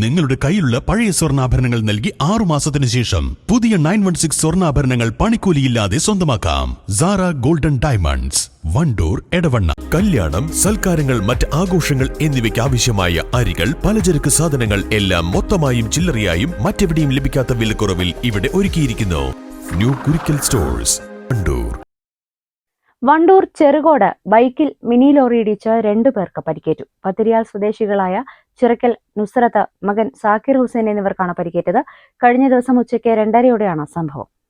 നിങ്ങളുടെ കയ്യിലുള്ള പഴയ സ്വർണാഭരണങ്ങൾ നൽകി ആറു മാസത്തിന് ശേഷം പുതിയ നയൻ വൺ സിക്സ് സ്വർണാഭരണങ്ങൾ പണിക്കൂലിയില്ലാതെ സ്വന്തമാക്കാം. Sara golden diamonds Wandoor Edavanna. കല്യാണം സൽക്കാരങ്ങൾ മറ്റ് ആഘോഷങ്ങൾ എന്നിവയ്ക്ക് ആവശ്യമായ അരികൾ പലചരക്ക് സാധനങ്ങൾ എല്ലാം മൊത്തമായും ചില്ലറയായും മറ്റെവിടെയും ലഭിക്കാത്ത വിലക്കുറവിൽ ഇവിടെ ഒരുക്കിയിരിക്കുന്നു. ന്യൂ കുരിക്കൽ സ്റ്റോഴ്സ് വണ്ടൂർ വണ്ടൂർ ചെറുകോട് ബൈക്കിൽ മിനി ലോറി ഇടിച്ച് രണ്ടു പേർക്ക് പരിക്കേറ്റു. പത്തിരിയാൽ സ്വദേശികളായ ചിറക്കൽ നുസ്രത്ത് മകൻ സാക്കിർ ഹുസൈൻ എന്നിവർക്കാണ് പരിക്കേറ്റത്. കഴിഞ്ഞ ദിവസം ഉച്ചയ്ക്ക് രണ്ടരയോടെയാണ് സംഭവം.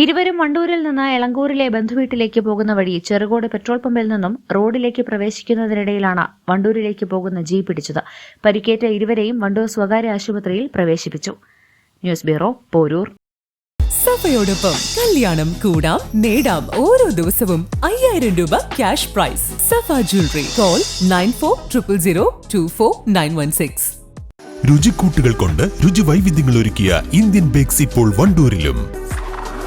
ഇരുവരും വണ്ടൂരിൽ നിന്ന് എളങ്കൂരിലെ ബന്ധുവീട്ടിലേക്ക് പോകുന്ന വഴി ചെറുകോട് പെട്രോൾ പമ്പിൽ നിന്നും റോഡിലേക്ക് പ്രവേശിക്കുന്നതിനിടയിലാണ് വണ്ടൂരിലേക്ക് പോകുന്ന ജീപ്പ് പിടിച്ചത്. പരിക്കേറ്റ ഇരുവരെയും വണ്ടൂർ സ്വകാര്യ ആശുപത്രിയിൽ പ്രവേശിപ്പിച്ചു. News bureau Poroor. സഫയോടൊപ്പം കല്യാണം കൂടാം നേടാം ഓരോ ദിവസവും അയ്യായിരം രൂപ cash prize. Safa jewellery call nine four triple zero two four nine one six. രുചിക്കൂട്ടുകൾ കൊണ്ട് രുചി വൈവിധ്യങ്ങൾ ഒരുക്കിയ ഇന്ത്യൻ ബേക്സ് ഇപ്പോൾ വണ്ടൂരിലും.